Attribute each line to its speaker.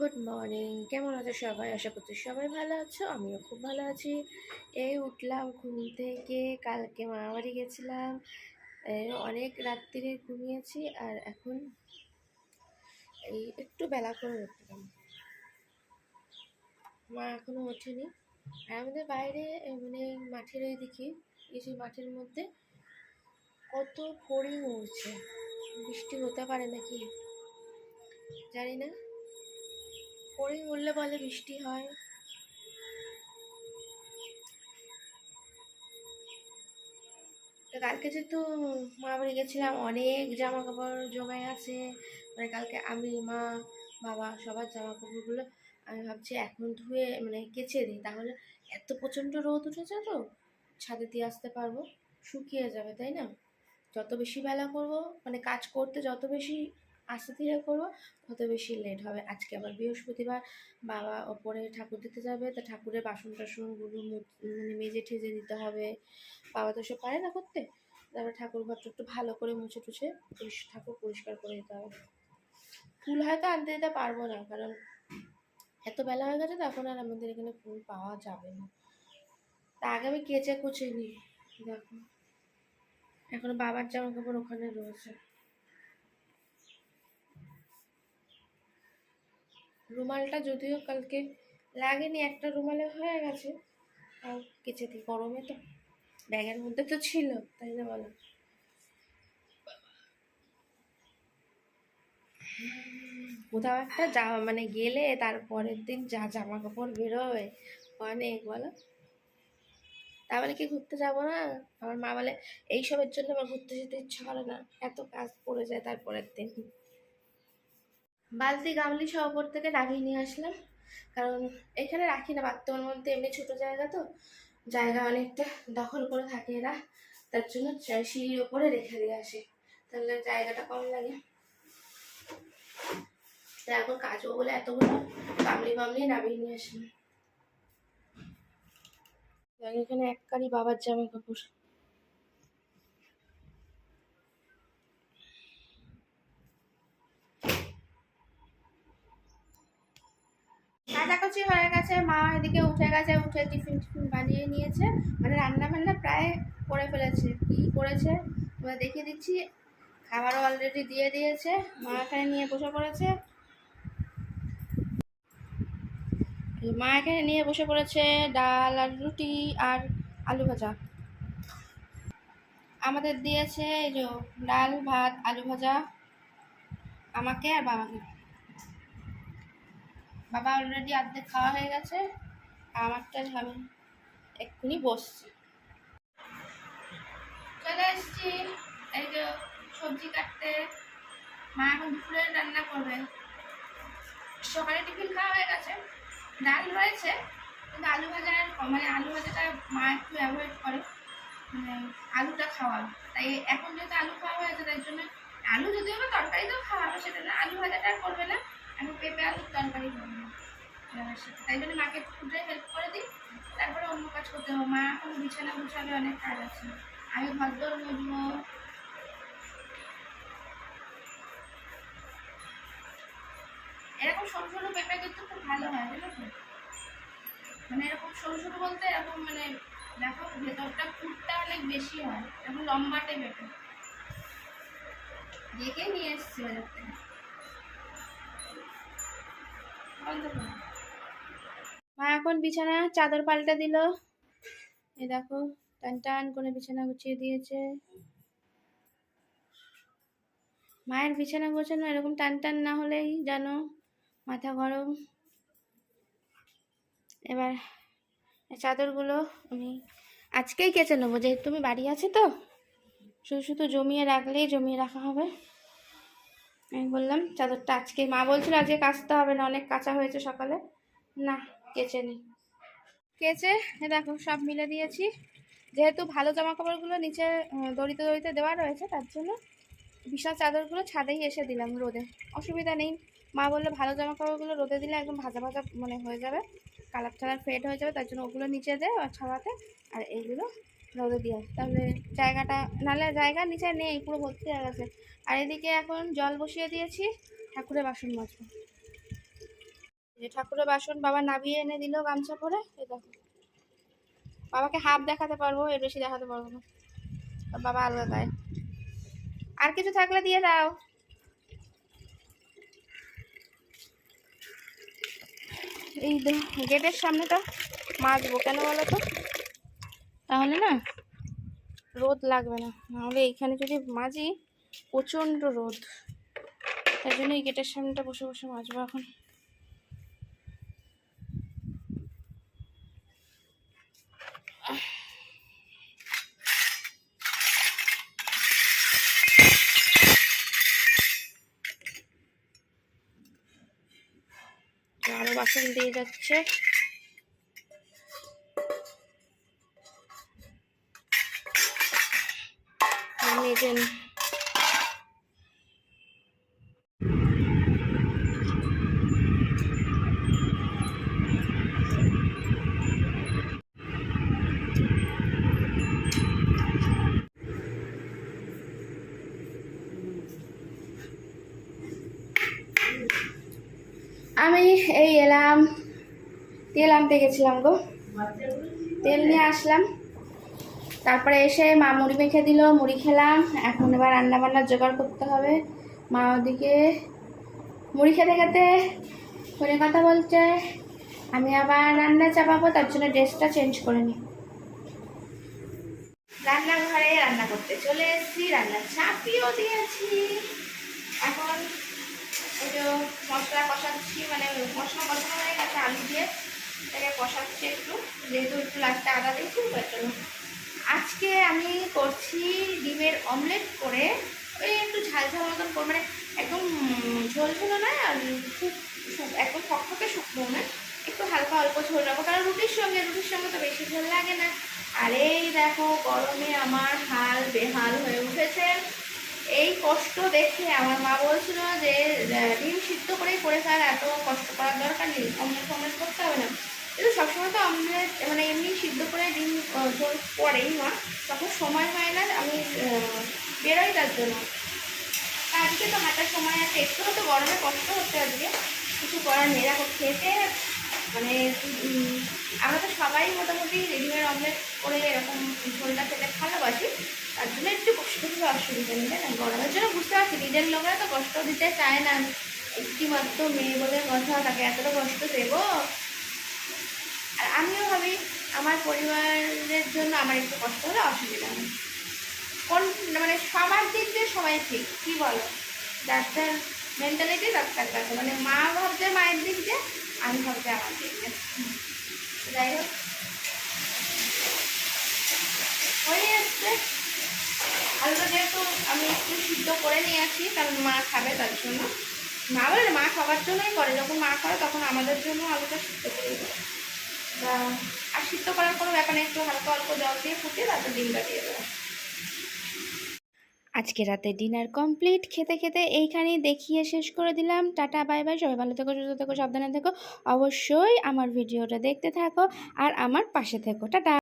Speaker 1: Good morning কেমন আছো সবাই? আশা করছি সবাই ভালো আছো। আমিও খুব ভালো আছি। এই উঠলাম ঘুম থেকে। কালকে মামাবাড়ি গেছিলাম। অনেক রাত্রিরে ঘুমিয়েছি আর এখন এই একটু বেলা করে উঠলাম। মা এখনও ওঠেনি। আর আমাদের বাইরে মানে মাঠের ওই দিকে এই মাঠের মধ্যে কত ফড়িং উড়ছে। বৃষ্টি হতে পারে নাকি? জানি না। ফড়িং উঠলে বলে বৃষ্টি হয়। কালকে যেহেতু মা বাড়ি গেছিলাম, অনেক জামা কাপড় জমে আছে মানে কালকে আমি, মা, বাবা সবার জামা কাপড়গুলো আমি ভাবছি এখন ধুয়ে মানে কেচে দিই। তাহলে এত প্রচণ্ড রোদ উঠেছে তো, ছাদে দিয়ে আসতে পারব। শুকিয়ে যাবে, তাই না? যত বেশি বেলা করব মানে কাজ করতে যত বেশি আস্তে ধীরে করব তত বেশি লেট হবে। আজকে আবার বৃহস্পতিবার, বাবা ওপরে ঠাকুর দিতে যাবে, তা ঠাকুরের বাসন টাসনগুলো মানে মেজে ঠেজে দিতে হবে। বাবা তো সে পারে না করতে। তারপরে ঠাকুর ঘরটা একটু ভালো করে মুছে টুছে ঠাকুর পরিষ্কার করে দিতে হবে। ফুল হয়তো আনতে দিতে পারব না, কারণ এত বেলা হয়ে গেছে, তখন আর আমাদের এখানে ফুল পাওয়া যাবে না। তা আগে আমি কেচে কুচে নিই, দেখো। এখন বাবার জামা কাপড় ওখানে রয়েছে। রুমালটা যদিও কালকে লাগেনি, একটা রুমালে হয়ে গেছে। তাও কেচে দিই গরমে তো। ব্যাগের মধ্যে তো ছিল, তাই না বলো? কোথাও একটা জামা মানে গেলে তারপরের দিন যা জামা কাপড় বেরোবে, অনেক, বলো। তাহলে কি ঘুরতে যাব না? আমার মা বলে, এইসবের জন্য আমার ঘুরতে যেতে ইচ্ছা করে না। এত কাজ পড়ে যায় তারপরের দিন। বালতি গামলি ওপর থেকে নামিয়ে নিয়ে আসলাম। কারণ এখানে রাখি না, বাথরুমের মধ্যে এমনি ছোট জায়গা তো, জায়গা অনেকটা দখল করে থাকে এরা। তার জন্য সিঁড়ির ওপরে রেখে দিয়ে আসে, তাহলে জায়গাটা কম লাগে। এখন কাজও বলে এতগুলো গামলি গামলি নামিয়ে নিয়ে আসলাম। এখানে এক কারি বাবার জামা কাপড় কাচাকুচি হয়ে গেছে, মা এদিকে উঠে গেছে, উঠে টিফিন টিফিন বানিয়ে নিয়েছে। মানে রান্না বান্না প্রায় করে ফেলেছে। কি করেছে? এবার দেখিয়ে দিচ্ছি। খাবারও অলরেডি দিয়ে দিয়েছে। মা এখানে নিয়ে বসে পড়েছে। মা এখানে নিয়ে বসে পড়েছে ডাল আর রুটি আর আলু ভাজা। আমাদের দিয়েছে এই যে ডাল, ভাত, আলু ভাজা। আমাকে আর বাবাকে। বাবা অলরেডি অর্ধেক খাওয়া হয়ে গেছে, আমারটা আমি এক্ষুনি বসছি। চলে এসছি। এই যে সবজি কাটতে। মা এখন দুপুরে রান্না করবে। সকালে টিফিন খাওয়া হয়ে গেছে। ডাল রয়েছে, কিন্তু আলু ভাজা মানে আলু ভাজাটা মা একটু অ্যাভয়েড করে। মানে আলুটা খাওয়া। তাই এখন যেহেতু আলু খাওয়া হয়েছে তাই জন্য আলু যদিও বা তরকারিতেও খাওয়া হবে, সেটা না, আলু ভাজাটা করবে না। এখন পেঁপে আলুর তরকারি করবে। তাই জন্য মাকে ফুটে হেল্প করে দিই। তারপরে অন্য কাজ করতে হবে। মা এখন বিছানা গুছাবে, অনেক কাজ আছে। আমি ঘর দোর এরকম সরু সরু পেঁপে কিন্তু খুব ভালো হয়, জানো তো? মানে এরকম সরু সরু বলতে এরকম মানে দেখো, ভেতরটা ফুটটা অনেক বেশি হয়। এরকম লম্বাটে পেঁপে। দেখে নিয়ে এসছি বাজার থেকে বন্ধ করো। এখন বিছানা, চাদর পাল্টে দিল। এ দেখো, টান টান করে বিছানা গুছিয়ে দিয়েছে। মায়ের বিছানা গোছানো এরকম টান টান না হলেই জানো, মাথা গরম। এবার চাদরগুলো আমি আজকেই কেচে নেব, যেহেতু তুমি বাড়ি আছে তো। শুধু শুধু জমিয়ে রাখলেই জমিয়ে রাখা হবে। আমি বললাম, চাদরটা আজকে মা বলছিল আজকে কাচতে হবে না, অনেক কাঁচা হয়েছে সকালে। না কেচে নিই কেচে দেখো, সব মিলে দিয়েছি। যেহেতু ভালো জামা কাপড়গুলো নিচে দড়িতে দড়িতে দেওয়া রয়েছে, তার জন্য বিশাল চাদরগুলো ছাদেই এসে দিলাম রোদে। অসুবিধা নেই। মা বলল, ভালো জামা কাপড়গুলো রোদে দিলে একদম ভাজা ভাজা মানে হয়ে যাবে। কালার টালার ফেড হয়ে যাবে, তার জন্য ওগুলো নিচে দেয় ছাওয়াতে আর এইগুলো রোদে দিয়ে তাহলে জায়গাটা, নাহলে জায়গা নিচে নেই, পুরো ভর্তি হয়ে গেছে। আর এদিকে এখন জল বসিয়ে দিয়েছি, ঠাকুরের বাসন মাজবো। যে ঠাকুরের বাসন বাবা নাবিয়ে এনে দিল গামছা পরে দেখো। বাবাকে হাফ দেখাতে পারব, এর বেশি দেখাতে পারব না। বাবা আলাদা দেয় আর কিছু থাকলে দিয়ে দাও। এই গেটের সামনেটা মাজবো কেন বলো তো? তাহলে না রোদ লাগবে না। নাহলে এইখানে যদি মাজি, প্রচণ্ড রোদ। তাই জন্য এই গেটের সামনেটা বসে বসে মাজবো এখন। আরও বাসন দিয়ে যাচ্ছে। মেজেন আমি এই এলাম, তেল আনতে গেছিলাম গো। তেল নিয়ে আসলাম। তারপরে এসে মা মুড়ি মেখে দিল, মুড়ি খেলাম। এখন এবার রান্না বান্নার জোগাড় করতে হবে। মা ওদিকে মুড়ি খেতে খেতে ফোনে কথা বলছে। আমি আবার রান্না চাপাবো, তার জন্য ড্রেসটা চেঞ্জ করে নিই। রান্নাঘরে রান্না করতে চলে এসেছি, রান্না চাপিয়েও দিয়েছি। এখন কষাচ্ছি মানে মশলা কষানো হয়ে গেছে আলু দিয়ে। এটাকে কষাচ্ছি একটু, যেহেতু একটু লাস্টে আদা দিয়েছি তার জন্য আজকে আমি করছি ডিমের অমলেট করে, ওই একটু ঝাল ঝাল মতন করে মানে একদম ঝোল ঝোল না আর খুব একদম ফকফকে শুকনো না একটু হালকা অল্প ঝোল রাখব, কারণ রুটির সঙ্গে রুটির সঙ্গে তো বেশি ঝোল লাগে না। আর এই দেখো, গরমে আমার হাল বেহাল হয়ে উঠেছে। এই কষ্ট দেখে আমার মা বলছিল যে ডিম সিদ্ধ করেই করে ফেল এত কষ্ট করার দরকার নেই, অমলেট ফমলেট করতে হবে না। কিন্তু সবসময় তো অমলেট মানে এমনি সিদ্ধ করে ডিম পরেই মা, তখন সময় হয় না, আমি বেরোই তার জন্য। আজকে তো হাঁটার সময় আছে, একটু তো গরমে কষ্ট হচ্ছে আজকে, কিছু করার নেই। দেখো, খেতে মানে আমরা তো সবাই মোটামুটি রেডিমেড অমলেট করে এরকম ঝোলটা খেতে ভালোবাসি। তার জন্য একটু কষ্ট দিতে অসুবিধা নেই না গরমের জন্য বুঝতে পারছি, নিজের লোকরা তো কষ্ট দিতে চায় না। একটি মাত্র মেয়ে বলে কথা, তাকে এতটা কষ্ট দেবো। আর আমিও ভাবি, আমার পরিবারের জন্য আমার একটু কষ্ট হলে অসুবিধা নেই। কোন মানে সবার দিক দিয়ে সবাই ঠিক, কি বলো? যার মেন্টালিটি তার তার কাছে। মানে মা ভাবছে মায়ের দিক দিয়ে, আমি ভাবছি আমার দিক দিয়ে। যাই হোক হয়ে যাচ্ছে আলুটা যেহেতু আমি একটু সিদ্ধ করে নিয়ে আসি, কারণ মা খাবে তার জন্য। মা বলে মা খাবার জন্যই করে, যখন মা করে তখন আমাদের জন্য আলুটা সিদ্ধ করে দেবে আর সিদ্ধ করার কোনো ব্যাপার নেই, একটু হালকা অল্প জল দিয়ে ফুটিয়ে তারপর ডিমটা দিয়ে দেবো। আজকে রাতে ডিনার কমপ্লিট, খেতে খেতে এইখানেই দেখিয়ে শেষ করে দিলাম। Tata, bye bye. সবাই ভালো থেকো, সুস্থ থেকো, সাবধানে থেকো। অবশ্যই আমার ভিডিওটা দেখতে থাকো আর আমার পাশে থেকো। টাটা।